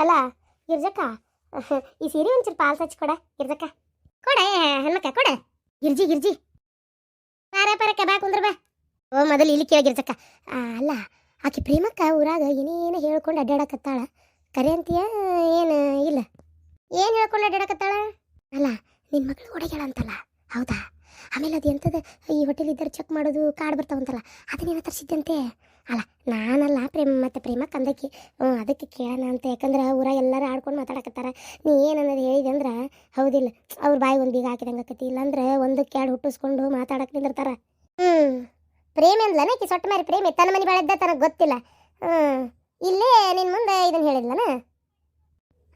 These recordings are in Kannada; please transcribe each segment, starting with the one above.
ಅಲ್ಲ, ಗಿರ್ಜಕ್ಕ, ಈ ಸೀರೆ ಒಂಚೂರು ಪಾಲ್ಸ್ ಹಚ್ಚಿ ಕೊಡ, ಗಿರ್ಜಕ್ಕ. ಕೊಡ ಹೆಣ್ಮಕ್ಕ ಕೊಡ. ಗಿರ್ಜಿ ಗಿರ್ಜಿ. ಪಾರ ಪಾರ ಬಾ ಕುಂದ್ರ ಬಾ. ಓ, ಮೊದಲು ಇಲ್ಲಿ ಕೇಳ ಗಿರ್ಜಕ್ಕ. ಅಲ್ಲ, ಆಕೆ ಪ್ರೇಮಕ್ಕ ಊರಾಗ ಏನೇನು ಹೇಳ್ಕೊಂಡು ಅಡ್ಡಾಡಕತ್ತಾಳ? ಕರೆ ಅಂತೀಯ, ಏನು, ಇಲ್ಲ? ಏನು ಹೇಳ್ಕೊಂಡು ಅಡ್ಡಾಡಕತ್ತಾಳ? ಅಲ್ಲ ನಿನ್ನ ಮಗಳು ಹೊಡೆಗಳ ಅಂತಲ್ಲ, ಹೌದಾ? ಆಮೇಲೆ ಅದು ಎಂಥದ್ದು ಈ ಹೋಟೆಲ್ ಇದ್ದರೆ ಚೆಕ್ ಮಾಡೋದು ಕಾರ್ಡ್ ಬರ್ತಾವಂತಲ್ಲ, ಅದನ್ನೇನೋ ತರಿಸಿದ್ದಂತೆ ಅಲ್ಲ, ನಾನಲ್ಲ ಪ್ರೇಮ ಮತ್ತು ಪ್ರೇಮ ಕಂದಕಿ. ಹ್ಞೂ ಅದಕ್ಕೆ ಕೇಳೋಣ ಅಂತ. ಯಾಕಂದ್ರೆ ಊರ ಎಲ್ಲರೂ ಆಡ್ಕೊಂಡು ಮಾತಾಡಕತ್ತಾರ. ನೀ ಏನನ್ನೋದು ಹೇಳಿದೆ ಅಂದ್ರೆ, ಹೌದಿಲ್ಲ. ಅವ್ರ ಬಾಯಿ ಒಂದು ಬೀಗ ಹಾಕಿದಂಗೆ ಆಕತಿ. ಇಲ್ಲಾಂದ್ರೆ ಒಂದಕ್ಕೆ ಎರಡು ಹುಟ್ಟಿಸ್ಕೊಂಡು ಮಾತಾಡಕ್ಕೆ ನಿಂದಿರ್ತಾರೆ. ಹ್ಞೂ ಪ್ರೇಮ ಅಂದ್ಲನ ಕಿ ಸೊಟ್ಟ ಮಾರಿ ಪ್ರೇಮಿ. ತನ್ನ ಮನೆ ಬಾಳಿದ್ದ ತನಗೆ ಗೊತ್ತಿಲ್ಲ. ಹ್ಞೂ ಇಲ್ಲೇ ನಿನ್ನ ಮುಂದೆ ಇದನ್ನು ಹೇಳಿದ್ಲನ?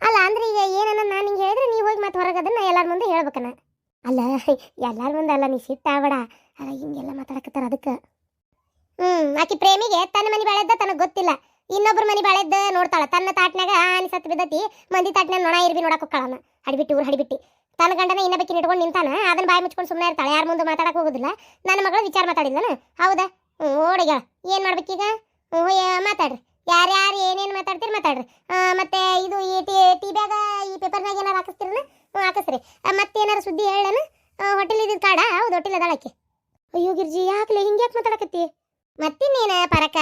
ಅಲ್ಲ, ಅಂದ್ರೆ ಈಗ ಏನನ್ನ ನಾನು ಹಿಂಗೆ ಹೇಳಿದ್ರೆ ನೀವು ಹೋಗಿ ಮತ್ತೆ ಹೊರಗೆ ಅದನ್ನು ಎಲ್ಲರ ಮುಂದೆ ಹೇಳ್ಬೇಕನ? ಅಲ್ಲ, ಎಲ್ಲರ ಮುಂದೆ ಅಲ್ಲ, ನೀ ಸಿಟ್ಟಾಗಬೇಡ ಅಲ್ಲ, ಹಿಂಗೆಲ್ಲ ಮಾತಾಡಕತ್ತಾರ ಅದಕ್ಕೆ. ಹ್ಮ್ ಆಕಿ ಪ್ರೇಮಿಗೆ ತನ್ನ ಮನೆ ಬಾಳೆದ್ದ ತನಗ ಗೊತ್ತಿಲ್ಲ. ಇನ್ನೊಬ್ರ ಮನೆ ಬಾಳೆದ್ದ ನೋಡ್ತಾಳ. ತನ್ನ ತಾಟ್ನಾಗ ಆನಿ ಸತ್ ಬಿದ್ದತಿ ಮಂದಿ ತಾಟ್ನಾಗ ನೊಣ ಇರ್ಬಿ ನೋಡಕ್ ಹೋಗ್ತಾಳನ. ಹಡಿಬಿಟ್ಟು ಊರು ಹಡಿಬಿಟ್ಟಿ. ತನ್ನ ಗಂಡನ ಇನ್ನ ಬೇಕಿನ ಇಟ್ಕೊಂಡು ನಿಂತಾನ ಅದನ್ನ ಬಾಯಿ ಮುಚ್ಕೊಂಡು ಸುಮ್ಮನೆ ಇರ್ತಾಳೆ. ಯಾರ ಮುಂದೆ ಮಾತಾಡಕ್ ಹೋಗೋದಿಲ್ಲ. ನನ್ನ ಮಗಳು ವಿಚಾರ ಮಾತಾಡಿದ್ಲನ? ಹೌದಾ? ಹ್ಞೂ ಓಡಿಗ ಏನು ಮಾಡ್ಬೇಕೀಗ ಮಾತಾಡ್ರಿ. ಯಾರ್ಯಾರು ಏನೇನು ಮಾತಾಡ್ತೀರಿ ಮಾತಾಡ್ರಿ. ಮತ್ತೆ ಇದು ಈ ಟಿ ಟಿ ಬ್ಯಾಗ ಈ ಪೇಪರ್ನಾಗ ಏನಾರು ಹಾಕಿಸ್ತೀರನ? ಹ್ಞೂ ಆ, ಮತ್ತೇನಾರು ಸುದ್ದಿ ಹೇಳಣ ಹೋಟೆಲ್ ಇದ್ದಿದ್ದು ಕಾಡ ಹೌದು ಹೋಟೆಲ್ ಅದಾಳಕ್ಕೆ ಅಯ್ಯೋ ಗಿರ್ಜಿ ಯಾಕ್ಲೆ ಹಿಂಗೆ ಯಾಕೆ ಮಾತಾಡಕತ್ತಿ ಮತ್ತಿನ್ನೇನ ಪರಕ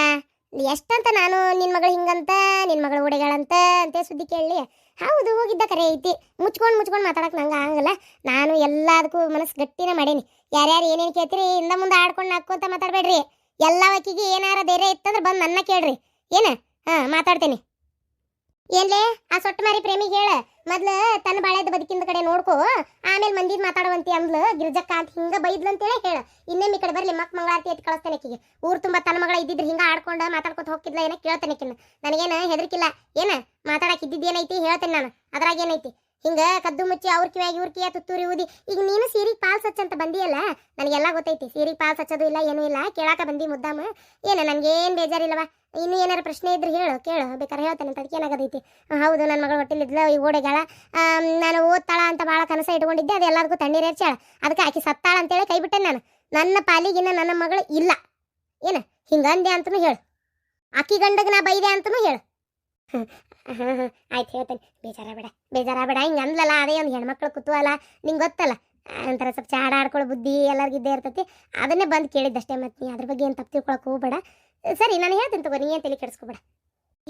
ಎಷ್ಟಂತ ನಾನು ನಿನ್ನ ಮಗಳು ಹಿಂಗಂತ ನಿನ್ನ ಮಗಳು ಹುಡುಗಳಂತ ಅಂತ ಸುದ್ದಿ ಕೇಳಲಿ ಹೌದು ಹೋಗಿದ್ದ ಕರೆ ಐತಿ ಮುಚ್ಕೊಂಡು ಮುಚ್ಕೊಂಡು ಮಾತಾಡಕ್ ನಂಗೆ ಆಗಲ್ಲ ನಾನು ಎಲ್ಲದಕ್ಕೂ ಮನಸ್ಸು ಗಟ್ಟಿನ ಮಾಡೀನಿ ಯಾರ್ಯಾರು ಹಿಂದ ಇಂದ ಮುಂದೆ ಆಡ್ಕೊಂಡು ನಕ್ಕೊಂತ ಮಾತಾಡ್ಬೇಡ್ರಿ. ಎಲ್ಲ ವಕ್ಕಿಗೆ ಏನಾರ ಧೈರ್ಯ ಇತ್ತಂದ್ರೆ ಬಂದು ನನ್ನ ಕೇಳ್ರಿ. ಏನ? ಹಾ, ಮಾತಾಡ್ತೇನೆ. ಏನ್ಲೇ, ಆ ಸೊಟ್ಟ ಮಾರಿ ಪ್ರೇಮಿಗೆ ಹೇಳ. ಮೊದ್ಲು ತನ್ನ ಬಾಳೆದ ಬದುಕಿಂದ ಕಡೆ ನೋಡ್ಕೋ. ಆಮೇಲೆ ಮಂದಿದ್ ಮಾತಾಡುವಂತಿ ಅಂದ್ಲು, ಗಿರ್ಜಕ್ಕ ಅಂತ ಹಿಂಗ ಬೈದ್ಲಂತೇಳಿ ಹೇಳ. ಇನ್ನೇಮ್ ಈ ಕಡೆ ಬರ್ಲಿ, ಮಕ್ ಮಂಗಳಾರತಿ ಎತ್ತಿ ಕಳಿಸ್ತೇನೆ ಆಕಿಗೆ. ಊರ್ ತುಂಬಾ ತನ್ನ ಮಗಳ ಇದ್ದಿದ್ರೆ ಹಿಂಗ ಆಡ್ಕೊಂಡು ಮಾತಾಡ್ಕೊತ ಹೋಗ್ತಿದ್ಲ ಏನ ಕೇಳ್ತೇನೆ ನನಗೇನ ಹೆದರ್ಕಿಲ್ಲ. ಏನ? ಮಾತಾಡಕ್ ಇದ್ದಿದ್ದೇನೈತಿ ಹೇಳ್ತೇನೆ ನಾನು. ಅದ್ರಾಗ ಏನೈತಿ? ಹಿಂಗ ಕದ್ದು ಮುಚ್ಚಿ ಅವ್ರ ಕಿವ್ಯಾಗ ಇವ್ರ ಕಿಯ ತುತ್ತೂರಿ ಊದಿ. ಈಗ ನೀನು ಸೀರಿಗೆ ಪಾಲ್ಸ್ ಸಚ್ಚ ಅಂತ ಬಂದಿಯಲ್ಲ? ನನಗೆಲ್ಲ ಗೊತ್ತೈತಿ ಸೀರಿಗೆ ಪಾಲ್ ಹಚ್ಚೋದು ಇಲ್ಲ ಏನೂ ಇಲ್ಲ ಕೇಳಾಕ ಬಂದಿ ಮುದ್ದಾಮ. ಏನ ನನಗೇನು ಬೇಜಾರಿಲ್ಲವ? ಇನ್ನು ಏನಾರ ಪ್ರಶ್ನೆ ಇದ್ರೆ ಹೇಳು ಕೇಳು ಬೇಕಾದ್ರೆ ಹೇಳ್ತೇನೆ ಅಂತ ಅದಕ್ಕೆ ಏನಾಗದೈತಿ. ಹೌದು ನನ್ನ ಮಗಳು ಹೊಟ್ಟಿಲಿದ್ಲ ಈ ಓಡೆಗಾಳ ಆಮ್, ನಾನು ಓದ್ತಾಳ ಅಂತ ಭಾಳ ಕನಸ ಇಟ್ಕೊಂಡಿದ್ದೆ ಅದು ಎಲ್ಲದಕ್ಕೂ ತಣ್ಣೀರು ಹೆಚ್ಚಾಳ ಅದಕ್ಕೆ ಆಕಿ ಸತ್ತಾಳ ಅಂತೇಳಿ ಕೈಬಿಟ್ಟೆ ನಾನು. ನನ್ನ ಪಾಲಿಗಿನ್ನ ನನ್ನ ಮಗಳು ಇಲ್ಲ. ಏನ ಹಿಂಗಂದೆ ಅಂತನೂ ಹೇಳು. ಆಕಿ ಗಂಡಗೆ ನಾ ಬೈದೆ ಅಂತನೂ ಹೇಳು. ಆಯ್ತು ಹೇಳ್ತೇನೆ. ಬೇಜಾರ ಬೇಡ ಬೇಜಾರ ಬೇಡ ಹಿಂಗೆ ಅಂದ್ಲಲ್ಲ, ಅದೇ ಒಂದು ಹೆಣ್ಮಕ್ಳು ಕುತೂಹಲ ನಿಂಗೆ ಗೊತ್ತಲ್ಲ? ಒಂಥರ ಸ್ವಲ್ಪ ಚಾಡ ಆಡ್ಕೊಳ್ಳೋ ಬುದ್ಧಿ ಎಲ್ಲರಿಗಿದ್ದೇ ಇರ್ತೈತಿ. ಅದನ್ನೇ ಬಂದು ಕೇಳಿದ್ದಷ್ಟೇ ಮತ್ತೆ ನೀ ಅದ್ರ ಬಗ್ಗೆ ಏನು ತಪ್ಪು ತಿಳ್ಕೊಳಕ್ಕೆ ಹೋಗ್ಬೇಡ. ಸರಿ, ನಾನು ಹೇಳ್ತೀನಿ ತಗೋ, ನೀ ಏನು ತಲೆ ಕೆಡಿಸ್ಕೊಬೇಡ.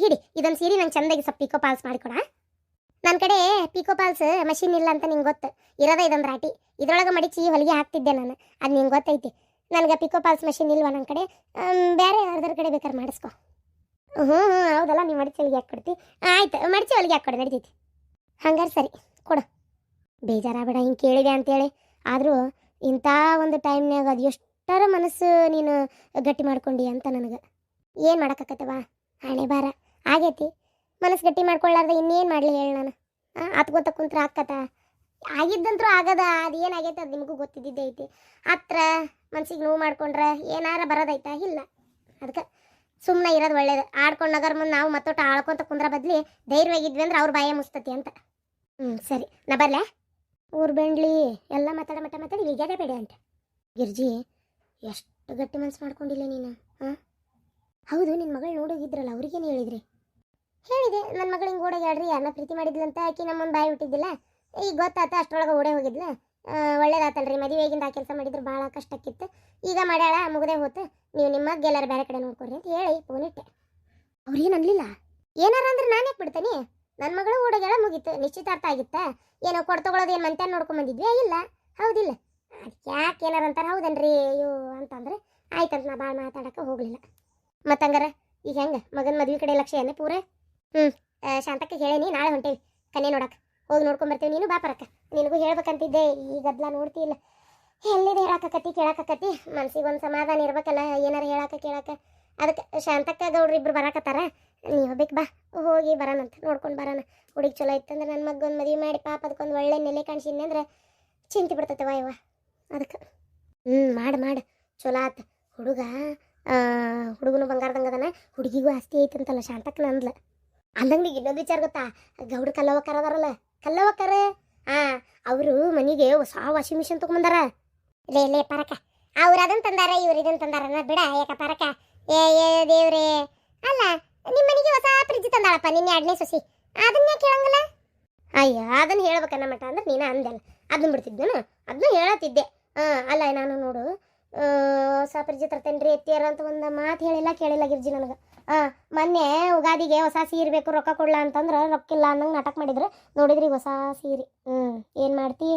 ಹಿಡಿ, ಇದೊಂದು ಸೀರೆ ನಂಗೆ ಚಂದಾಗಿ ಸ್ವಲ್ಪ ಪಿಕೋ ಪಾಲ್ಸ್ ಮಾಡಿಕೊಡ ನನ್ನ ಕಡೆ ಪಿಕೋ ಪಾಲ್ಸ್ ಮಷಿನ್ ಇಲ್ಲ ಅಂತ ನಿಂಗೆ ಗೊತ್ತು. ಇರೋದೇ ಇದೊಂದು ರಾಟಿ. ಇದ್ರೊಳಗೆ ಮಡಿಚಿ ಹೊಲಿಗೆ ಹಾಕ್ತಿದ್ದೆ ನಾನು. ಅದು ನಿಂಗೆ ಗೊತ್ತೈತಿ. ನನಗೆ ಪಿಕೋ ಪಾಲ್ಸ್ ಮಷಿನ್ ಇಲ್ವಾ ನನ್ನ ಕಡೆ? ಬೇರೆ ಯಾರ್ದಾರ ಕಡೆ ಬೇಕಾದ್ರೆ ಮಾಡಿಸ್ಕೊ. ಹ್ಞೂ ಹ್ಞೂ ಹೌದಲ್ಲ ನೀವು ಮಡಿಚಿ ಹೊಲಿಗೆ ಹಾಕ್ಕೊಡ್ತಿ ಆಯ್ತು, ಮಡಿಚಿ ಹೊಲಿಗೆ ಕೊಡು, ನಡೀತೈತಿ. ಹಂಗಾರೆ ಸರಿ, ಕೊಡು. ಬೇಜಾರಾಗಬೇಡ, ಹಿಂಗೆ ಕೇಳಿದೆ ಅಂತೇಳಿ. ಆದರೂ ಇಂಥ ಒಂದು ಟೈಮ್ನಾಗ ಅದು ಎಷ್ಟರ ಮನಸ್ಸು ನೀನು ಗಟ್ಟಿ ಮಾಡ್ಕೊಂಡಿ ಅಂತ ನನಗೆ. ಏನು ಮಾಡೋಕ್ಕಾಕತ್ತವ? ಹಣೆ ಬಾರ ಆಗೈತಿ. ಮನಸ್ಸು ಗಟ್ಟಿ ಮಾಡ್ಕೊಳ್ಳಾರ್ದೆ ಇನ್ನೇನು ಮಾಡಲಿ ಹೇಳಿ ನಾನು. ಹತ್ಕೋತ ಕುಂತ್ರ ಹಾಕತ್ತ ಆಗಿದ್ದಂತೂ ಆಗದ, ಅದು ಏನಾಗೈತೆ ಅದು ನಿಮಗೂ ಗೊತ್ತಿದ್ದಿದ್ದೇ ಐತಿ. ಹತ್ರ ಮನ್ಸಿಗೆ ನೋವು ಮಾಡ್ಕೊಂಡ್ರೆ ಏನಾರ ಬರೋದೈತಾ? ಇಲ್ಲ. ಅದಕ್ಕೆ ಸುಮ್ಮನೆ ಇರೋದು ಒಳ್ಳೇದು. ಆಡ್ಕೊಂಡು ನಗರ ಮುಂದೆ ನಾವು ಮತ್ತೊಟ್ಟು ಆಳ್ಕೊಂತ ಕುಂದ್ರ ಬದ್ಲಿ ಧೈರ್ಯವಾಗಿದ್ವಿ ಅಂದ್ರೆ ಅವ್ರ ಬಾಯ ಮುಸ್ತತಿ ಅಂತ. ಹ್ಞೂ ಸರಿ. ನಾ ಬರ್ಲೆ? ಊರು ಬೆಂಡ್ಲಿ, ಎಲ್ಲ ಮಾತಾಡ ಮಟ್ಟ ಮಾತಾಡಿ ಈಗ ಬೇಡ ಅಂತ. ಗಿರ್ಜಿ, ಎಷ್ಟು ಗಟ್ಟಿ ಮನ್ಸು ಮಾಡ್ಕೊಂಡಿಲ್ಲ ನೀನು ಹಾಂ ಹೌದು ನಿನ್ನ ಮಗಳು ನೋಡೋಗಿದ್ರಲ್ಲ, ಅವ್ರಿಗೇನು ಹೇಳಿದ್ರಿ? ಹೇಳಿದೆ ನನ್ನ ಮಗಳು ಹಿಂಗೆ ಓಡೋಗ್ಯಾಡ್ರಿ ಯಾರನ್ನ ಪ್ರೀತಿ ಮಾಡಿದ್ಲಂತ ಆಕಿ ನಮ್ಮನ್ನು ಬಾಯಿ ಬಿಟ್ಟಿದ್ದಿಲ್ಲ ಈಗ ಗೊತ್ತಾತ ಅಷ್ಟರೊಳಗೆ ಓಡೇ ಹೋಗಿದ್ಲ? ಒಳ್ಳೇದಾತಲ್ರಿ. ಮದುವೆಗಿಂದ ಆ ಕೆಲಸ ಮಾಡಿದ್ರೆ ಭಾಳ ಕಷ್ಟಕ್ಕಿತ್ತು. ಈಗ ಮಾಡ್ಯಾಳ, ಮುಗದೆ ಹೋತು. ನೀವು ನಿಮ್ಮ ಗೆಲ್ಲರ ಬೇರೆ ಕಡೆ ನೋಡ್ಕೊರಿ ಅಂತ ಹೇಳಿ ಫೋನ್ ಇಟ್ಟೆ. ಅವ್ರೇನು ಅನ್ಲಿಲ್ಲ? ಏನಾರ ಅಂದ್ರೆ ನಾನು ಯಾಕೆ ಬಿಡ್ತೇನೆ? ನನ್ನ ಮಗಳು ಓಡೋಗ್ಯಾಳ, ಮುಗೀತು. ನಿಶ್ಚಿತಾರ್ಥ ಆಗಿತ್ತ? ಏನೋ ಕೊಡ್ ತಗೊಳೋದು ಏನು ಮಂತ್ಯಾನ ನೋಡ್ಕೊಂಡ್ ಬಂದಿದ್ವಿ ಇಲ್ಲ. ಹೌದಿಲ್ಲ. ಅದಕ್ಕೆ ಯಾಕೆ ಏನಾರ ಅಂತಾರೆ ಹೌದನ್ರಿ? ಅಯ್ಯೋ, ಅಂತಂದ್ರೆ ಆಯ್ತಂತ ನಾ ಭಾಳ ಮಾತಾಡಕ್ಕೆ ಹೋಗಲಿಲ್ಲ. ಮತ್ತಂಗಾರ, ಈಗ ಹೆಂಗೆ? ಮಗನ ಮದ್ವೆ ಕಡೆ ಲಕ್ಷ್ಯ ಏನೇ ಪೂರ? ಹ್ಞೂ ಶಾಂತಕ್ಕೆ ಹೇಳೇನಿ, ನಾಳೆ ಹೊಂಟೇವಿ. ಕನ್ಯೆ ನೋಡಕ್ಕೆ ಹೋಗಿ ನೋಡ್ಕೊಂಡ್ ಬರ್ತೀವಿ ನೀನು ಬಾ ಪರಕ್ಕ. ನಿನಗೂ ಹೇಳ್ಬೇಕಂತಿದ್ದೆ. ಈ ಗದ್ಲ ನೋಡ್ತಿಲ್ಲ. ಎಲ್ಲಿದೆ ಹೇಳಾಕತ್ತಿ ಕೇಳಾಕತ್ತಿ ಮನ್ಸಿಗೆ ಒಂದು ಸಮಾಧಾನ ಇರ್ಬೇಕಲ್ಲ, ಏನಾರು ಹೇಳಾಕ, ಕೇಳಾಕ. ಅದಕ್ಕೆ ಶಾಂತಕ್ಕ ಗೌಡ್ರು ಇಬ್ರು ಬರಾಕತ್ತಾರ. ನೀ ಹೋಗ್ಬೇಕು ಬಾ. ಹೋಗಿ ಬರೋಣಂತ ನೋಡ್ಕೊಂಡು ಬರೋಣ ಹುಡುಗಿ ಚಲೋ ಇತ್ತಂದ್ರೆ ನನ್ನ ಮಗ್ಗೊಂದು ಮದುವೆ ಮಾಡಿ, ಪಾಪ ಅದಕ್ಕೊಂದು ಒಳ್ಳೆ ನೆಲೆ ಕಾಣಿಸಿದ್ನಿ ಅಂದ್ರೆ ಚಿಂತೆ ಬಿಡ್ತೈತೆ ವಾಯವ್ವ. ಅದಕ್ಕೆ. ಹ್ಞೂ ಮಾಡು ಮಾಡು. ಚಲೋ ಆತ. ಹುಡುಗ ಹುಡುಗನು ಬಂಗಾರದಂಗೆ ಅದನ. ಹುಡುಗಿಗೂ ಆಸ್ತಿ ಐತಂತಲ್ಲ ಶಾಂತಕ್ಕ ಅಂದ್ಲ. ಅಂದಂಗೆ ಇನ್ನೊಂದು ವಿಚಾರ ಗೊತ್ತಾ? ಗೌಡ್ರ ಕಲ್ಲವಕ್ಕರ ಕಲ್ಲವಕ್ಕರ ಹಾಂ ಅವರು ಮನೆಗೆ ಹೊಸ ವಾಷಿಂಗ್ ಮಿಷಿನ್ ತೊಗೊಂಬಂದಾರ. ಲೇ ಲೇ, ಪರಕ. ಅವ್ರು ಅದನ್ನ ತಂದಾರ, ಇವ್ರು ಇದನ್ನ ತಂದಾರ ಬಿಡ, ಯಾಕ ಪರಕ? ಏ ಏ, ದೇವ್ರೇ. ಅಲ್ಲ ನಿಮ್ಮ ಮನೆಗೆ ಹೊಸ ಫ್ರಿಜ್ ತಂದಾಳಪ್ಪ, ನಿನ್ನೆ ಎರಡನೇ ಸೊಸಿ. ಅದನ್ನ ಕೇಳಂಗಲ್ಲ ಅಯ್ಯ ಅದನ್ನ ಹೇಳ್ಬೇಕನ್ನ ಮಟ ಅಂದ್ರೆ ನೀನ ಅಂದಲ್ಲ ಅದನ್ನ ಬಿಡ್ತಿದ್ದನು ಅದನ್ನ ಹೇಳತ್ತಿದ್ದೆ. ಹಾಂ ಅಲ್ಲ, ನಾನು ನೋಡು ಹೊಸ ಫ್ರಿಜ್ ತರ್ತೇನೆ ರೀ ಎತ್ತಿಯಾರ ಅಂತ ಒಂದು ಮಾತು ಹೇಳಿಲ್ಲ, ಕೇಳಿಲ್ಲ ಗಿರ್ಜಿ ನನಗೆ. ಆ, ಮೊನ್ನೆ ಉಗಾದಿಗೆ ಹೊಸ ಸೀರೆ ಬೇಕು, ರೊಕ್ಕ ಕೊಡ್ಲ ಅಂತಂದ್ರೆ ರೊಕ್ಕಿಲ್ಲ ಅನ್ನಂಗೆ ನಾಟಕ ಮಾಡಿದ್ರು. ನೋಡಿದ್ರಿ ಹೊಸ ಸೀರೆ. ಹ್ಞೂ ಏನು ಮಾಡ್ತಿ?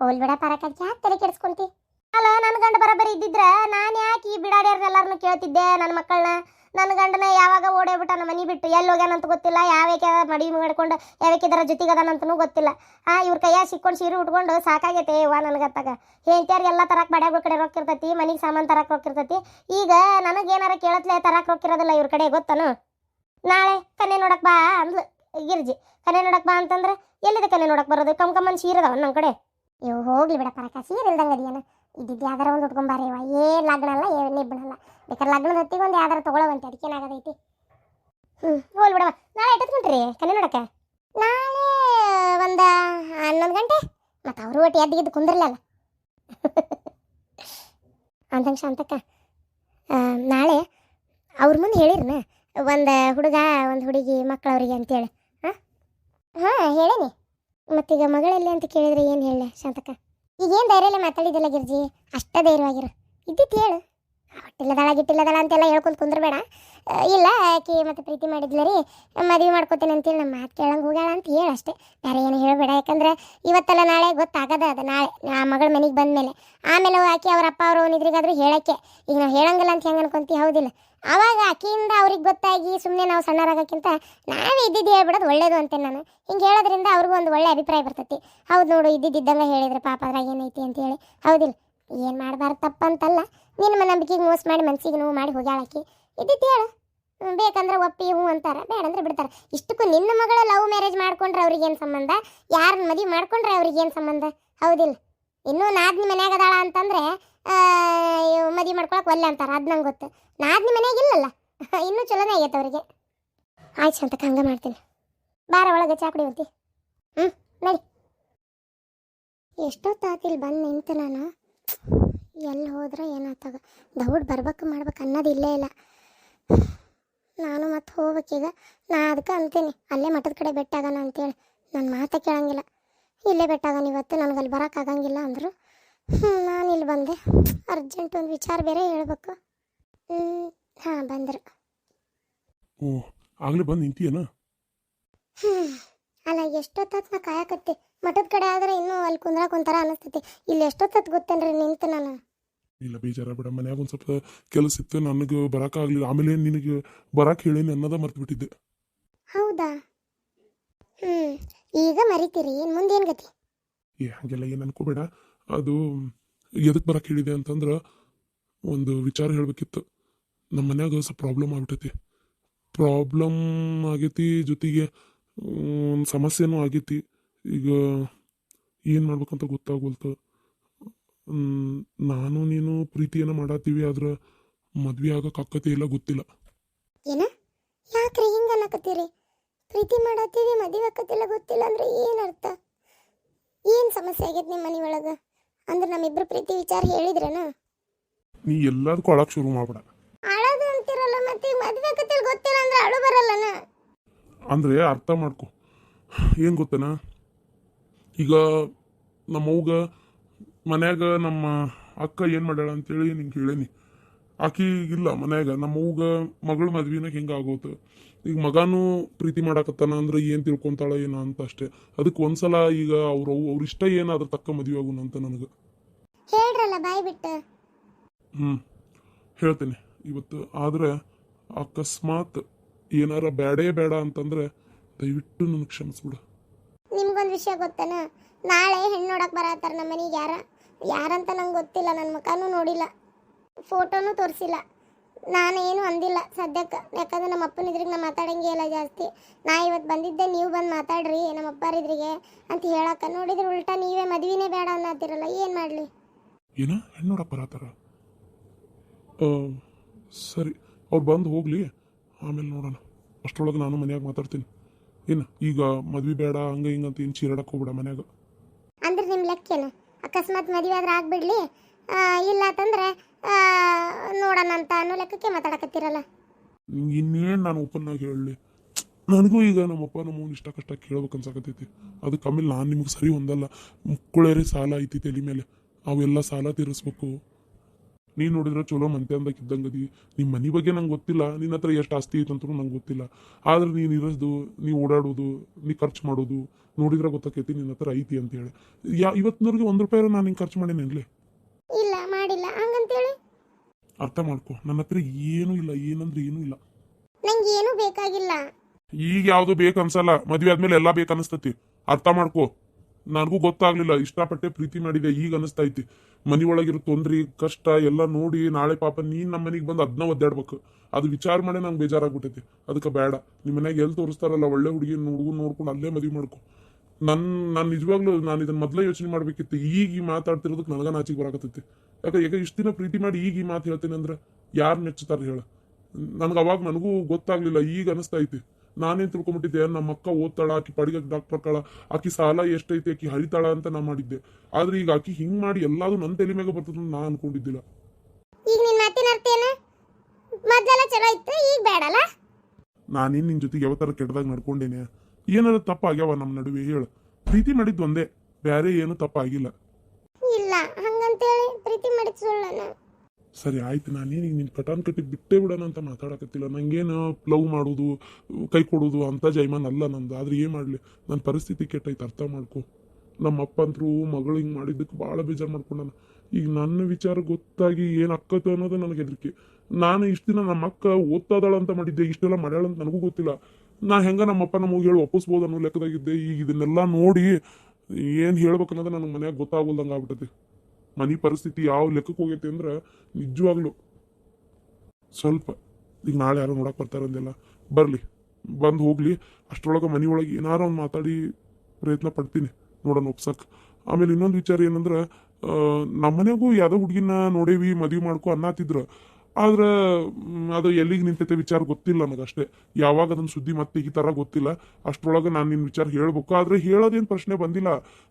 ಹೋಲ್ ಬಿಡ ಪರಕಜ್ಜ ತಲೆ ಕೆಡಿಸ್ಕೊಂತಿ? ಅಲ್ಲ ನನ್ನ ಗಂಡ ಬರಬರಿ ಇದ್ದಿದ್ರೆ ನಾನು ಯಾಕೆ ಈ ಬಿಡಾಡ್ಯಾರನ್ನೆಲ್ಲರನ್ನು ಕೇಳ್ತಿದ್ದೆ ನನ್ನ ಮಕ್ಕಳನ್ನ ನನ್ನ ಗಂಡನ ಯಾವಾಗ ಓಡೋಗ್ಬಿಟ್ಟ ನಮ್ಮ ಮನೆ ಬಿಟ್ಟು? ಎಲ್ಲಿ ಹೋಗ್ಯಾನಂತ ಗೊತ್ತಿಲ್ಲ. ಯಾವ್ಯಾಕೆ ಮಡಿ ಮಾಡ್ಕೊಂಡು ಯಾವ್ಯಾಕಿದರ ಜೊತೆಗೆ ಅದಾನಂತನೂ ಗೊತ್ತಿಲ್ಲ. ಆ, ಇವ್ರ ಕೈಯಾಗ ಸಿಕ್ಕೊಂಡು ಸೀರೆ ಉಟ್ಕೊಂಡು ಸಾಕಾಗೈತೆ. ವಾ ನನಗತ್ತಾಗ ಹೆಂಡ್ತಿಯರ್ಗೆ ಎಲ್ಲ ತರಕ್ ಬಡ್ಯಾಗಳ ಕಡೆ ರೊಕ್ಕ ಇರ್ತೈತಿ ಮನೆಗೆ ಸಾಮಾನು ತರಕ್ಕೆ ರೊಕ್ಕ ಇರ್ತೈತಿ ಈಗ ಏನಾರ ಕೇಳತ್ಲೆ ತರಕ್ ರೊಕ್ಕ ಇರೋದಿಲ್ಲ ಇವ್ರ ಕಡೆ ಗೊತ್ತನು? ನಾಳೆ ಕನ್ನೆ ನೋಡಕ್ ಬಾ ಅಂದ್ಲು ಗಿರ್ಜಿ. ಕನ್ನೆ ನೋಡಕ್ ಬಾ ಅಂತಂದ್ರೆ ಎಲ್ಲಿದೆ ಕನ್ನೆ ನೋಡಕ್ ಬರೋದು? ಕಮ್ ಕಮ್ಮನ್ ಸೀರೆ ಅದಾವ ನನ್ನ ಕಡೆ? ಇವು ಹೋಗ್ಲಿ ಬಿಡ ಪರಕ ಸೀರೆ ಇಲ್ದಂಗ ಅದಿಯನ? ಇದ್ದಿದ್ದು ಯಾವ್ದಾರ ಒಂದು ಉಟ್ಕೊಂಬಾರಿ ಇವ ಏನು ಲಗ್ನ ಅಲ್ಲ, ಏನ್ ಬಿಡಲ್ಲ ಬೇಕಾದ್ರೆ ಲಗ್ನದ ಹೊತ್ತಿಗೆ ಒಂದು ಯಾವ್ದಾರ ತೊಗೊಳವಂತೆ ಅದಕ್ಕೆ ಏನಾಗದೈತಿ ಹ್ಞೂ ಹೋಲ್ ಬಿಡವ ನಾಳೆ ಎಟ್ಟತ್ಕೊಂಡ್ರಿ ಕನ್ನೆ ನೋಡಕ್ಕೆ? ನಾಳೆ, ಒಂದು ಹನ್ನೊಂದು ಗಂಟೆ. ಮತ್ತು ಅವರು ಒಟ್ಟು ಎದ್ದಿಗಿದ್ದು ಕುಂದ್ರಲ್ಲ ಅಂದಂಗೆ ಶಾಂತಕ್ಕ ನಾಳೆ ಅವ್ರ ಮುಂದೆ ಹೇಳಿರ್ನ, ಒಂದು ಹುಡುಗ, ಒಂದು ಹುಡುಗಿ ಮಕ್ಕಳವ್ರಿಗೆ ಅಂತೇಳಿ. ಹಾಂ ಹಾಂ, ಹೇಳೇನಿ. ಮತ್ತೀಗ ಮಗಳಲ್ಲಿ ಅಂತ ಕೇಳಿದ್ರೆ ಏನು ಹೇಳ ಶಾಂತಕ್ಕ? ಈಗೇನು ಧೈರ್ಯಲ್ಲೇ ಮಾತಾಡಿದ್ದಿಲ್ಲ ಗಿರ್ಜಿ? ಅಷ್ಟೇ ಧೈರ್ಯವಾಗಿರು ಇದ್ದಿತ್ತು ಹೇಳು. ಹೊಟ್ಟಿಲ್ಲದಾಳ, ಗಿಟ್ಟಿಲ್ಲದಳ ಅಂತೆಲ್ಲ ಹೇಳ್ಕೊಂಡು ಕುಂದ್ರಬೇಡ. ಬೇಡ ಇಲ್ಲ, ಆಕೆ ಮತ್ತೆ ಪ್ರೀತಿ ಮಾಡಿದ್ಲ ರೀ. ಮದುವೆ ಮಾಡ್ಕೋತೇನೆ ಅಂತೇಳಿ ನಮ್ಮ ಮಾತು ಕೇಳಂಗೆ ಹೋಗ್ಯಾಳ ಅಂತ ಹೇಳು ಅಷ್ಟೇ. ಬೇರೆ ಏನು ಹೇಳಬೇಡ, ಯಾಕಂದ್ರೆ ಇವತ್ತಲ್ಲ ನಾಳೆ ಗೊತ್ತಾಗದ ಅದು ನಾಳೆ. ಆ ಮಗಳ ಮನೆಗೆ ಬಂದಮೇಲೆ. ಆಮೇಲೆ ಆಕೆ ಅವ್ರ ಅಪ್ಪ ಅವರು ಅವನಿದ್ರಿಗಾದ್ರೂ ಹೇಳಕ್ಕೆ. ಈಗ ನಾವು ಹೇಳಂಗಿಲ್ಲ ಅಂತ ಹೆಂಗೆ ಅನ್ಕೊಂತೀವಿ ಹೌದಿಲ್ಲ. ಅವಾಗ ಆಕಿಯಿಂದ ಅವ್ರಿಗೆ ಗೊತ್ತಾಗಿ ಸುಮ್ಮನೆ ನಾವು ಸಣ್ಣರಾಗಕ್ಕಿಂತ ನಾವೇ ಇದ್ದಿದ್ದು ಹೇಳ್ಬಿಡೋದು ಒಳ್ಳೇದು ಅಂತೇನೆ ನಾನು. ಹಿಂಗೆ ಹೇಳೋದ್ರಿಂದ ಅವ್ರಿಗೂ ಒಂದು ಒಳ್ಳೆ ಅಭಿಪ್ರಾಯ ಬರ್ತೈತಿ. ಹೌದು ನೋಡು, ಇದ್ದಿದ್ದಂಗೆ ಹೇಳಿದ್ರೆ ಪಾಪ ಅದ್ರಾಗ ಏನೈತಿ ಅಂತ ಹೇಳಿ. ಹೌದಿಲ್ಲ, ಏನು ಮಾಡಬಾರ್ದು ತಪ್ಪಂತಲ್ಲ. ನಿನ್ನ ನಂಬಿಕೆಗೆ ಮೋಸ ಮಾಡಿ ಮನಸ್ಸಿಗೆ ನೋವು ಮಾಡಿ ಹೋಗ್ಯಾಳಕ್ಕೆ ಇದ್ದಿದ್ದು ಹೇಳು. ಬೇಕಂದ್ರೆ ಒಪ್ಪಿ, ಹ್ಞೂ ಅಂತಾರೆ. ಬೇಡಂದ್ರೆ ಬಿಡ್ತಾರೆ. ಇಷ್ಟಕ್ಕೂ ನಿನ್ನ ಮಗಳ ಲವ್ ಮ್ಯಾರೇಜ್ ಮಾಡ್ಕೊಂಡ್ರೆ ಅವ್ರಿಗೇನು ಸಂಬಂಧ? ಯಾರನ್ನ ಮದುವೆ ಮಾಡ್ಕೊಂಡ್ರೆ ಅವ್ರಿಗೇನು ಸಂಬಂಧ? ಹೌದಿಲ್ಲ. ಇನ್ನೂ ನಾದ್ನಿ ಮನ್ಯಾಗ ಅದಾಳ ಅಂತಂದ್ರೆ ಮದುವೆ ಮಾಡ್ಕೊಳಕ್ಕೆ ಒಲ್ಲೆ ಅಂತಾರೆ, ಅದು ನಂಗೆ ಗೊತ್ತು. ನಾದ್ನಿ ಮನೆಯಾಗ ಇಲ್ಲಲ್ಲ. ಇನ್ನೂ ಚಲೋನೇ ಆಗೈತೆ ಅವರಿಗೆ. ಆಯ್ತು ಅಂತ ಹಂಗೆ ಮಾಡ್ತೀನಿ. ಬಾರ ಒಳಗೆ ಚಾ ಕುಡಿಯುವಂತಿ ಹ್ಞೂ ನಡಿ. ಎಷ್ಟೊತ್ತಾತಿಲ್ ಬಂದು ನಿಂತು ನಾನು. ಎಲ್ಲಿ ಹೋದ್ರೆ ಏನಾಗ್ತದ ದೌಡ್ ಬರ್ಬೇಕು ಮಾಡ್ಬೇಕು ಅನ್ನೋದು ಇಲ್ಲೇ ಇಲ್ಲ. ನಾನು ಮತ್ತೆ ಹೋಗ್ಬೇಕೀಗ ನಾ ಅದಕ್ಕೆ ಅಂತೀನಿ. ಅಲ್ಲೇ ಮಠದ ಕಡೆ ಬೆಟ್ಟಾಗಣ ಅಂತೇಳಿ. ನನ್ನ ಮಾತೇ ಕೇಳಂಗಿಲ್ಲ. ಇಲ್ಲೇ ಬೆಟ್ಟಾಗಣ ಇವತ್ತು. ನನಗೆ ಅಲ್ಲಿ ಬರೋಕ್ಕಾಗಂಗಿಲ್ಲ ಅಂದರು. ನಾನು ಇಲ್ಲಿ ಬಂದೆ. ಅರ್ಜೆಂಟ್ ಒಂದು ವಿಚಾರ ಬೇರೆ ಹೇಳ್ಬೇಕು. ಹಾಂ ಬಂದರು. ಓ ಆಗ್ಲೇ ಬಂದು ನಿಂತೀಯನ? ಹ್ಞೂ ಅಲ್ಲ ಎಷ್ಟೊತ್ತತ್ ನಾ ಕಾಯಕತ್ತೆ? ಮಠದ ಕಡೆ ಆದ್ರೆ ಇನ್ನೂ ಅಲ್ಲಿ ಕುಂದ್ರಾಕ ಒಂಥರ ಅನಿಸ್ತೈತಿ. ಇಲ್ಲಿ ಎಷ್ಟೊತ್ತತ್ ಗೊತ್ತೇನ್ರಿ ನಿಂತ ನಾನು? ಇಲ್ಲ ಬೇಜಾರ ಬಿಡ. ಮನ್ಯಾಗ ಒಂದು ಸ್ವಲ್ಪ ಕೆಲಸ ಇತ್ತು. ನನಗೆ ಬರೋಕ್ಕಾಗಲಿಲ್ಲ ಆಮೇಲೆ ನಿನಗೆ ಬರಕ್ಕೆ ಹೇಳೇನಿ ಅನ್ನೋದ ಮರ್ತು ಬಿಟ್ಟಿದ್ದೆ. ಹೌದಾ? ಹ್ಞೂ ಈಗ ಮರಿತೀರಿ? ಏನು ಮುಂದೇನು ಗತಿ? ಏ ಹಾಗೆಲ್ಲ ಏನು ಅನ್ಕೋಬೇಡ. ಅದು ಎದಕ್ಕೆ ಬರಕ್ಕೆ ಹೇಳಿದೆ ಅಂತಂದ್ರೆ ಒಂದು ವಿಚಾರ ಹೇಳಬೇಕಿತ್ತು. ನಮ್ಮ ಮನ್ಯಾಗ ಸ್ವಲ್ಪ ಪ್ರಾಬ್ಲಮ್ ಆಗ್ಬಿಟ್ಟೈತಿ. ಪ್ರಾಬ್ಲಮ್ ಆಗೈತಿ ಜೊತೆಗೆ ಒಂದು ಸಮಸ್ಯೆನೂ ಆಗೈತಿ. ಈಗ ಏನು ಮಾಡ್ಬೇಕಂತ ಗೊತ್ತಾಗೋಲ್ತು. ನಾನು ನೀನು ಪ್ರೀತಿಯನ್ನು ಮಾಡತ್ತೀವಿ ಆದ್ರೆ ಮದ್ವೆ ಆಗಕ್ಕೆ ಆಕತಿ ಇಲ್ಲ ಗೊತ್ತಿಲ್ಲ. ಏನ? ಯಾಕ್ರಿ ಹಿಂಗ ಅನ್ನಕತ್ತೀರಿ ಪ್ರೀತಿ ಮಾಡತ್ತೀವಿ, ಮದುವೆ ಗೊತ್ತಿಲ್ಲ ಅಂದ್ರೆ ಏನು ಅರ್ಥ? ಏನು ಸಮಸ್ಯೆ ಆಗೈತೆ ನಿಮ್ಮ ಮನೆ ಅಂದ್ರೆ ನಮ್ಮಿಬ್ರು ಪ್ರೀತಿ ವಿಚಾರ ಹೇಳಿದ್ರೇನ? ನೀ ಎಲ್ಲದಕ್ಕೂ ಅಳಕ್ ಶುರು ಮಾಡ್ಬೇಡ. ಅಳದು ಅಂತಿರಲ್ಲ ಮತ್ತೆ ಮದುವೆ ಆಕತಿಲ್ಲ ಗೊತ್ತಿಲ್ಲ ಅಂದ್ರೆ ಅಳು ಬರಲ್ಲನ? ಅಂದ್ರೆ ಅರ್ಥ ಮಾಡ್ಕೊ. ಏನು ಗೊತ್ತನ? ಈಗ ನಮ್ಮವ್ಗ ಮನ್ಯಾಗ ನಮ್ಮ ಅಕ್ಕ ಏನು ಮಾಡ್ಯಾಳ ಅಂತೇಳಿ ನಿಂಗೆ ಹೇಳೇನಿ. ಆಕಿ ಇಲ್ಲ ಮನ್ಯಾಗ ನಮ್ಮವ್ಗ ಮಗಳ ಮದ್ವಿನಾಗ ಹಿಂಗ ಆಗೋತು. ಈಗ ಮಗಾನು ಪ್ರೀತಿ ಮಾಡಾಕತ್ತಾನ ಅಂದ್ರೆ ಏನು ತಿಳ್ಕೊಂತಾಳ ಏನೋ ಅಂತ ಅಷ್ಟೇ. ಅದಕ್ಕೆ ಒಂದ್ಸಲ ಈಗ ಅವ್ರ ಅವ್ರ ಇಷ್ಟ ಏನಾದ್ರೂ ತಕ್ಕ ಮದ್ವೆ ಆಗುನ ಅಂತ ನನಗೆ. ಹೇಳ್ರಲ್ಲ ಬಾಯ್ ಬಿಟ್ಟು. ಹ್ಮ್ ಹೇಳ್ತೇನೆ. ಇವತ್ತು ಆದ್ರೆ ಅಕಸ್ಮಾತ್ ಏನಾರ ಬೇಡೇ ಬೇಡ ಅಂತಂದ್ರೆ ದಯವಿಟ್ಟು ನನಗೆ ಕ್ಷಮಿಸ್ಬಿಡು. ನಿಮ್ಗೊಂದು ವಿಷಯ ಗೊತ್ತೇನ? ನಾಳೆ ಹೆಣ್ಣು ನೋಡಕ್ ಬರತ್ತಾರ ನಮ್ಮ ಮನೆಗೆ ಯಾರ? ಯಾರಂತ ನಂಗೆ ಗೊತ್ತಿಲ್ಲ ನನ್ನ ಮಕ್ಕನೂ ನೋಡಿಲ್ಲ. ಫೋಟೋನು ತೋರಿಸಿಲ್ಲ. ನಾನೇನು ಅಂದಿಲ್ಲ ಸದ್ಯಕ್ಕೆ. ಯಾಕಂದ್ರೆ ನಮ್ಮ ಅಪ್ಪನ ಇದ್ರಿಗೆ ನಾ ಮಾತಾಡಂಗೆ ಇಲ್ಲ ಜಾಸ್ತಿ. ನಾ ಇವತ್ತು ಬಂದಿದ್ದೆ ನೀವು ಬಂದು ಮಾತಾಡ್ರಿ ನಮ್ಮ ಅಪ್ಪಾರಿದ್ರಿಗೆ ಅಂತ ಹೇಳಕ್ಕ. ನೋಡಿದ್ರೆ ಉಲ್ಟಾ ನೀವೇ ಮದುವೆನೇ ಬೇಡ ಅನ್ನತ್ತಿರಲ್ಲ ಏನು ಮಾಡಲಿ? ಏನ? ಹೆಣ್ಣೋಡಪ್ಪ ನೋಡಕ್ಕೆ ಸರಿ ಅವ್ರು ಬಂದು ಹೋಗ್ಲಿ. ಆಮೇಲೆ ನೋಡೋಣ. ಅಷ್ಟರೊಳಗೆ ನಾನು ಮನ್ಯಾಗ ಮಾತಾಡ್ತೀನಿ. ಏನು ಈಗ ಮದುವೆ ಬೇಡ ಹಂಗೆ ಹಿಂಗೆ ಅಂತ ಏನು ಚೀರಾಡಕ್ಕೆ ಹೋಗ್ಬೇಡ ಮನ್ಯಾಗ? ಅಂದ್ರೆ ನಿಮ್ಮ ಲೆಕ್ಕೇನು? ಅಕಸ್ಮಾತ್ ಮದುವೆ ಆದ್ರೆ ಆಗ್ಬಿಡ್ಲಿ? ಇಲ್ಲ ಅಂತಂದ್ರೆ ನೋಡೋಣ ಅಂತ ಅನ್ನೋ ಲೆಕ್ಕಕ್ಕೆ ಮಾತಾಡಕತ್ತೀರಲ್ಲ? ಇನ್ನೇನು ನಾನು ಓಪನ್ ಆಗಿ ಹೇಳಲಿ? ನನಗೂ ಈಗ ನಮ್ಮಪ್ಪ ನಮ್ಮ ಇಷ್ಟ ಕಷ್ಟ ಕೇಳ್ಬೇಕು ಅನ್ಸಕತ್ತೈತಿ. ಅದಕ್ಕೆ ಆಮೇಲೆ ನಾನು ನಿಮ್ಗೆ ಸರಿ ಹೊಂದಲ್ಲ ಮುಕ್ಕುಳೇರಿ ಸಾಲ ಐತಿ ತಲೆ ಮೇಲೆ. ಅವೆಲ್ಲ ಸಾಲ ತೀರಿಸ್ಬೇಕು. ನೀನು ನೋಡಿದ್ರೆ ಚಲೋ ಮಂತ್ಯಂದಕ್ಕೆ ಇದ್ದಂಗದಿ. ನಿಮ್ಮ ಮನೆ ಬಗ್ಗೆ ನಂಗೆ ಗೊತ್ತಿಲ್ಲ. ನಿನ್ನ ಹತ್ರ ಎಷ್ಟು ಆಸ್ತಿ ಐತೆ ಅಂತೂ ನಂಗೆ ಗೊತ್ತಿಲ್ಲ. ಆದ್ರೆ ನೀನು ಇರೋದು ನೀ ಓಡಾಡೋದು, ನೀ ಖರ್ಚು ಮಾಡೋದು ನೋಡಿದ್ರೆ ಗೊತ್ತಾಕೈತಿ ನಿನ್ನ ಹತ್ರ ಐತಿ ಅಂತ ಹೇಳಿ. ಯಾ ಇವತ್ತಿನವ್ರಿಗೆ ಒಂದು ರೂಪಾಯಿ ನಾನು ನಿಂಗೆ ಖರ್ಚು ಮಾಡೇನೇನ್ಲಿ? ಇಲ್ಲ ಮಾಡಿಲ್ಲ. ಹಂಗಂತೇಳಿ? ಅರ್ಥ ಮಾಡ್ಕೋ. ನನ್ನ ಹತ್ರ ಏನೂ ಇಲ್ಲ ಏನಂದ್ರೆ ಏನು ಇಲ್ಲ. ನಂಗೆ ಏನು ಬೇಕಾಗಿಲ್ಲ. ಈಗ ಯಾವುದು ಬೇಕು ಅನ್ಸಲ್ಲ. ಮದ್ವೆ ಆದ್ಮೇಲೆ ಎಲ್ಲಾ ಬೇಕು ಅನಿಸ್ತತಿ. ಅರ್ಥ ಮಾಡ್ಕೋ. ನನಗೂ ಗೊತ್ತಾಗ್ಲಿಲ್ಲ. ಇಷ್ಟಪಟ್ಟೆ ಪ್ರೀತಿ ಮಾಡಿದೆ. ಈಗ ಅನಿಸ್ತೈತಿ. ಮನಿ ಒಳಗಿರೋ ತೊಂದ್ರೆ ಕಷ್ಟ ಎಲ್ಲ ನೋಡಿ ನಾಳೆ ಪಾಪ ನೀನ್ ನಮ್ಮ ಮನೆಗೆ ಬಂದು ಅದನ್ನ ಒದ್ದಾಡ್ಬೇಕು. ಅದು ವಿಚಾರ ಮಾಡಿ ನಂಗೆ ಬೇಜಾರಾಗ್ಬಿಟ್ಟೈತಿ ಅದಕ್ಕೆ ಬೇಡ. ನಿಮ್ಮ ಮನೆಗೆ ಎಲ್ಲಿ ತೋರಿಸ್ತಾರಲ್ಲ ಒಳ್ಳೆ ಹುಡುಗಿ ಹುಡುಗನ್ ನೋಡ್ಕೊಂಡು ಅಲ್ಲೇ ಮದುವೆ ಮಾಡ್ಕೊ. ನನ್ ನಾನು ನಿಜವಾಗ್ಲೂ ನಾನು ಇದನ್ನ ಮೊದಲೇ ಯೋಚನೆ ಮಾಡ್ಬೇಕಿತ್ತು. ಈಗ ಈ ಮಾತಾಡ್ತಿರೋದಕ್ಕೆ ನನಗ ನಾಚಿಗೆ ಬರಾಕತ್ತೈತಿ. ಯಾಕೆ ಈಗ ಇಷ್ಟು ದಿನ ಪ್ರೀತಿ ಮಾಡಿ ಈಗ ಈ ಮಾತು ಹೇಳ್ತೀನಿ ಅಂದ್ರೆ ಯಾರು ಮೆಚ್ಚುತ್ತಾರ ಹೇಳ. ನನ್ಗೆ ಅವಾಗ ನನಗೂ ಗೊತ್ತಾಗ್ಲಿಲ್ಲ ಈಗ ಅನಿಸ್ತಾ ಐತಿ. ನಾನೇನ್ ತಿಳ್ಕೊಂಬಿಟ್ಟಿದ್ದೆ? ನಮ್ಮ ಅಕ್ಕ ಓದ್ತಾಳ ಆಕಿ ಪಡಿಗೆ ಡಾಕ್ಟರ್ ಕಳ ಆಕಿ ಸಾಲ ಎಷ್ಟೈತಿ ಆಕಿ ಹರಿತಾಳ ಅಂತ ನಾ ಮಾಡಿದ್ದೆ. ಆದ್ರೆ ಈಗ ಆಕಿ ಹಿಂಗ್ ಮಾಡಿ ಎಲ್ಲಾದ್ರೂ ನನ್ನ ತಲೆ ಮ್ಯಾಗ ಬರ್ತದ ನಾ ಅನ್ಕೊಂಡಿದ್ದಿಲ್ಲ. ಈಗ ನಿನ್ನ ಮಾತಿನ ಅರ್ಥ ಏನು? ಮೊದಲೆಲ್ಲ ಚಲೋ ಇತ್ತು ಈಗ ಬೇಡಲ್ಲ ನಾನೇನ್ ನಿನ್ ಜೊತೆಗೆ ಯಾವ ತರ ಕೆಟ್ಟದಾಗ ನಡ್ಕೊಂಡೇನೆ? ಏನಾರ ತಪ್ಪಾಗ್ಯಾವ ನಮ್ಮ ನಡುವೆ ಹೇಳು. ಪ್ರೀತಿ ಮಾಡಿದ್ ಒಂದೇ ಬೇರೆ ಏನು ತಪ್ಪಾಗಿಲ್ಲ. ಇಲ್ಲ ಹಂಗಂತೇಳಿ ಪ್ರೀತಿ ಮಾಡಿದ್ ಸುಳ್ಳನ ಸರಿ ಆಯ್ತು ನಾನೇನು ನಿನ್ನ ಪಟಾನ್ ಕಟ್ಟಿ ಬಿಟ್ಟೇ ಬಿಡೋಣ ಅಂತ ಮಾತಾಡಕತ್ತಿಲ್ಲ. ನಂಗೇನು ಲವ್ ಮಾಡೋದು ಕೈ ಕೊಡೋದು ಅಂತ ಜೈಮಾನ್ ಅಲ್ಲ ನಂದು. ಆದ್ರೆ ಏನು ಮಾಡಲಿ? ನನ್ನ ಪರಿಸ್ಥಿತಿ ಕೆಟ್ಟೈತೆ ಅರ್ಥ ಮಾಡ್ಕೊ. ನಮ್ಮ ಅಪ್ಪ ಅಂತರು ಮಗಳು ಹಿಂಗೆ ಮಾಡಿದ್ದಕ್ಕೆ ಭಾಳ ಬೇಜಾರು ಮಾಡ್ಕೊಂಡಾನ. ಈಗ ನನ್ನ ವಿಚಾರ ಗೊತ್ತಾಗಿ ಏನು ಅಕ್ಕತ್ತು ಅನ್ನೋದು ನನಗೆ ಹೆದರಿಕೆ. ನಾನು ಇಷ್ಟು ದಿನ ನಮ್ಮ ಅಕ್ಕ ಓದ್ತಾದಾಳ ಅಂತ ಮಾಡಿದ್ದೆ ಇಷ್ಟೆಲ್ಲ ಮಾಡ್ಯಾಳ ಅಂತ ನನಗೂ ಗೊತ್ತಿಲ್ಲ. ನಾ ಹೆಂಗ ನಮ್ಮಪ್ಪ ನಮಗೆ ಹೇಳಿ ಒಪ್ಪಿಸ್ಬೋದು ಅನ್ನೋ ಲೆಕ್ಕದಾಗಿದ್ದೆ. ಈಗ ಇದನ್ನೆಲ್ಲ ನೋಡಿ ಏನು ಹೇಳ್ಬೇಕು ಅನ್ನೋದು ನನಗೆ ಮನ್ಯಾಗ ಗೊತ್ತಾಗೋಲ್ದಂಗೆ ಆಗ್ಬಿಟ್ಟೈತಿ. ಮನೆ ಪರಿಸ್ಥಿತಿ ಯಾವ ಲೆಕ್ಕಕ್ಕೆ ಹೋಗೈತಿ ಅಂದ್ರೆ ನಿಜವಾಗ್ಲು ಸ್ವಲ್ಪ ಈಗ ನಾಳೆ ಯಾರು ನೋಡಕ್ಕೆ ಬರ್ತಾರಂದೆಲ್ಲ ಬರಲಿ, ಬಂದು ಹೋಗ್ಲಿ, ಅಷ್ಟರೊಳಗೆ ಮನೆಯೊಳಗೆ ಏನಾರ ಒಂದು ಮಾತಾಡಿ ಪ್ರಯತ್ನ ಪಡ್ತೀನಿ ನೋಡೋಣ ಒಪ್ಸಕ್ಕೆ ಆಮೇಲೆ ಇನ್ನೊಂದು ವಿಚಾರ ಏನಂದ್ರೆ ನಮ್ಮ ಮನೆಗೂ ಯಾವುದೋ ಹುಡುಗಿನ ನೋಡೇವಿ, ಮದುವೆ ಮಾಡ್ಕೊ ಅನ್ನತ್ತಿದ್ರು ಆದ್ರೆ ಅದು ಎಲ್ಲಿಗೆ ನಿಂತೈತೆ ವಿಚಾರ ಗೊತ್ತಿಲ್ಲ ನನಗಷ್ಟೇ ಯಾವಾಗ ಅದನ್ನ ಸುದ್ದಿ ಮತ್ತೆ ತೆಗಿತಾರ ಗೊತ್ತಿಲ್ಲ. ಅಷ್ಟ್ರೊಳಗೆ ನಾನು ನಿನ್ನ ವಿಚಾರ ಹೇಳ್ಬೇಕು. ಆದ್ರೆ ಹೇಳೋದೇನು ಪ್ರಶ್ನೆ ಬಂದಿಲ್ಲ.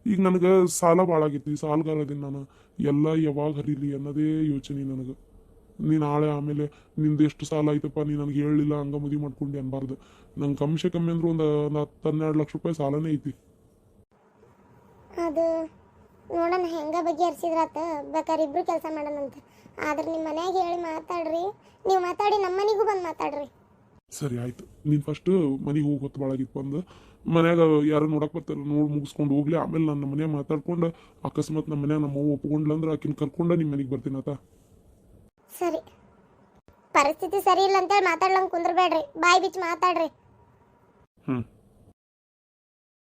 ಈಗ ನನಗೆ ಸಾಲ ಭಾಳ ಆಗೈತಿ. ಸಾಲಗಾರದೀನಿ ನಾನು ಎಲ್ಲ ಯಾವಾಗ ಹರಿಲಿ ಅನ್ನೋದೇ ಯೋಚನೆ ನನಗೆ. ನೀನು ನಾಳೆ ಆಮೇಲೆ ನಿಂದು ಎಷ್ಟು ಸಾಲ ಐತಪ್ಪ ನೀ ನನಗೆ ಹೇಳಿಲ್ಲ ಹಂಗ ಮದುವೆ ಮಾಡ್ಕೊಂಡು ಅನ್ಬಾರ್ದು. ನಂಗೆ ಕಮ್ಸೆ ಕಮ್ಮಿ ಅಂದ್ರೆ ಒಂದು ಹತ್ತು ಹನ್ನೆರಡು ಲಕ್ಷ ರೂಪಾಯಿ ಸಾಲನೇ ಐತಿ. ನೋಡೋಣ ಹೆಂಗ ಬಗೆಹರಿಸಿದ್ರಾತ? ಬೇಕಾದ್ರೆ ಇಬ್ರು ಕೆಲಸ ಮಾಡೋಣಂತ. ಆದ್ರೆ ನಿಮ್ಮ ಮನ್ಯಾಗ ಹೇಳಿ ಮಾತಾಡ್ರಿ. ನೀವು ಮಾತಾಡಿ ನಮ್ಮ ಮನೆಗೂ ಬಂದು ಮಾತಾಡ್ರಿ. ಸರಿ ಆಯ್ತು. ನೀನು ಫಸ್ಟ್ ಮನೆಗೆ ಹೋಗಿ ಹೊತ್ತು ಭಾಳಾಗಿತ್ತು ಬಂದು. ಮನ್ಯಾಗ ಯಾರು ನೋಡಕ್ ಬರ್ತಾರ ನೋಡಿ ಮುಗಿಸ್ಕೊಂಡು ಹೋಗ್ಲಿ. ಆಮೇಲೆ ನನ್ನ ಮನೆ ಮನ್ಯಾಗ ಮಾತಾಡ್ಕೊಂಡು ಅಕಸ್ಮಾತ್ ನಮ್ಮ ಮನ್ಯಾಗ ನಮ್ಮ ಅವ್ವ ಒಪ್ಕೊಂಡ್ಲಂದ್ರೆ ಆಕಿನ ಕರ್ಕೊಂಡು ನಿಮ್ಮ ಮನೆಗೆ ಬರ್ತೀನಿ ಆತ. ಸರಿ. ಪರಿಸ್ಥಿತಿ ಸರಿ ಇಲ್ಲ ಅಂತೇಳಿ ಮಾತಾಡ್ಲಂಗೆ ಕುಂದ್ರಬೇಡ್ರಿ. ಬಾಯಿ ಬಿಚ್ಚಿ ಮಾತಾಡ್ರಿ. ಹ್ಞೂ